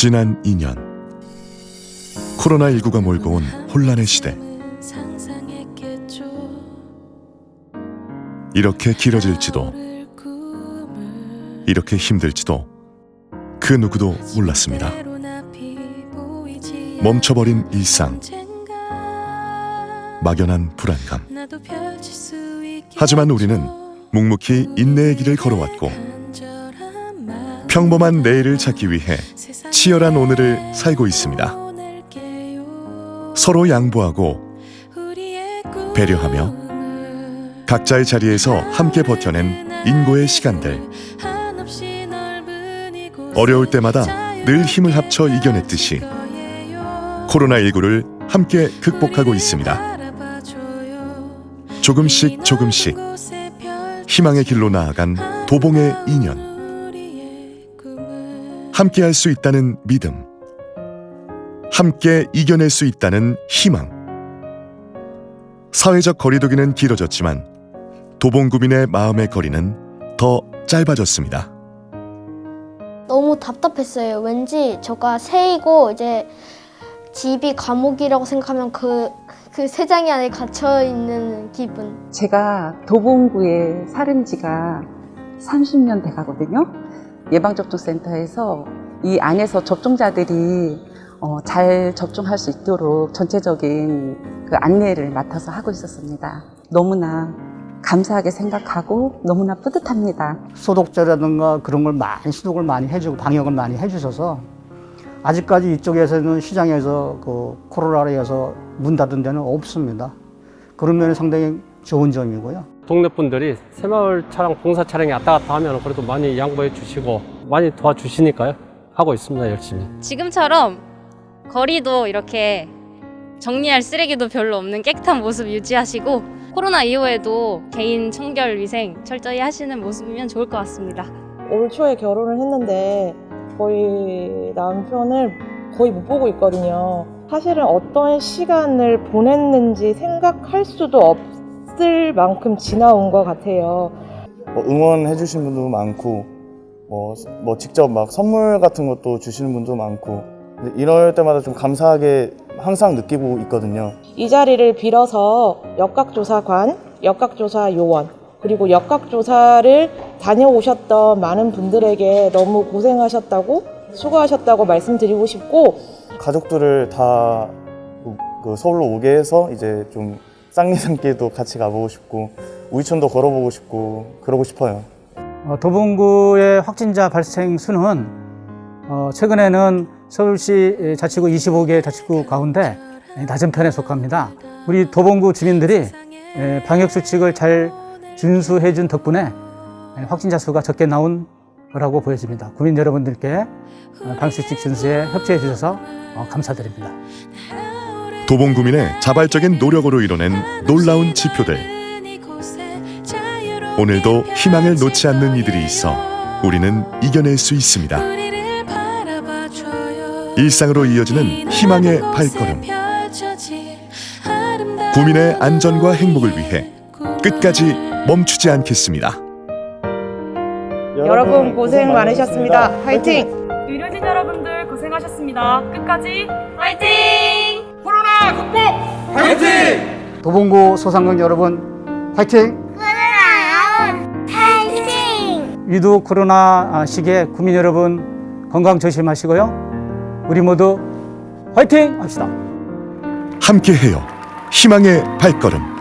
지난 2년 코로나19가 몰고 온 혼란의 시대 이렇게 길어질지도 이렇게 힘들지도 그 누구도 몰랐습니다. 멈춰버린 일상, 막연한 불안감. 하지만 우리는 묵묵히 인내의 길을 걸어왔고 평범한 내일을 찾기 위해 치열한 오늘을 살고 있습니다. 서로 양보하고 배려하며 각자의 자리에서 함께 버텨낸 인고의 시간들. 어려울 때마다 늘 힘을 합쳐 이겨냈듯이 코로나19를 함께 극복하고 있습니다. 조금씩 조금씩 희망의 길로 나아간 도봉의 인연. 함께 할 수 있다는 믿음. 함께 이겨낼 수 있다는 희망. 사회적 거리두기는 길어졌지만 도봉구민의 마음의 거리는 더 짧아졌습니다. 너무 답답했어요. 왠지 저가 새이고 이제 집이 감옥이라고 생각하면 그, 그 세장이 안에 갇혀 있는 기분. 제가 도봉구에 사는 지가 30년 돼 가거든요. 예방접종센터에서 이 안에서 접종자들이 어, 잘 접종할 수 있도록 전체적인 그 안내를 맡아서 하고 있었습니다. 너무나 감사하게 생각하고 너무나 뿌듯합니다. 소독제라든가 그런 걸 많이 소독을 많이 해주고 방역을 많이 해주셔서 아직까지 이쪽에서는 시장에서 그 코로나로 해서 문 닫은 데는 없습니다. 그런 면이 상당히 좋은 점이고요. 동네 분들이 새마을 차량 봉사 차량이 왔다 갔다 하면 그래도 많이 양보해 주시고 많이 도와주시니까요 하고 있습니다 열심히. 지금처럼 거리도 이렇게 정리할 쓰레기도 별로 없는 깨끗한 모습 유지하시고 코로나 이후에도 개인 청결 위생 철저히 하시는 모습이면 좋을 것 같습니다. 올 초에 결혼을 했는데 저희 남편을 거의 못 보고 있거든요. 사실은 어떤 시간을 보냈는지 생각할 수도 없 을 만큼 지나온 것 같아요. 뭐 응원해주신 분도 많고 뭐, 뭐 직접 막 선물 같은 것도 주시는 분도 많고 이럴 때마다 좀 감사하게 항상 느끼고 있거든요. 이 자리를 빌어서 역학조사관, 역학조사 요원, 그리고 역학조사를 다녀오셨던 많은 분들에게 너무 고생하셨다고, 수고하셨다고 말씀드리고 싶고, 가족들을 다 그 서울로 오게 해서 이제 좀 쌍리산길도 같이 가보고 싶고 우이천도 걸어보고 싶고 그러고 싶어요. 어, 도봉구의 확진자 발생 수는 어, 최근에는 서울시 자치구 25개 자치구 가운데 낮은 편에 속합니다. 우리 도봉구 주민들이 에, 방역 수칙을 잘 준수해 준 덕분에 에, 확진자 수가 적게 나온 거라고 보여집니다. 구민 여러분들께 어, 방역 수칙 준수에 협조해 주셔서 어, 감사드립니다. 도봉구민의 자발적인 노력으로 이뤄낸 놀라운 지표들. 오늘도 희망을 놓지 않는 이들이 있어 우리는 이겨낼 수 있습니다. 일상으로 이어지는 희망의 발걸음. 구민의 안전과 행복을 위해 끝까지 멈추지 않겠습니다. 여러분 고생 많으셨습니다. 화이팅! 의료진 여러분들 고생하셨습니다. 끝까지 도봉구 소상공 여러분 화이팅! 위드 코로나 시기에 국민 여러분 건강 조심하시고요. 우리 모두 화이팅 합시다. 함께해요. 희망의 발걸음.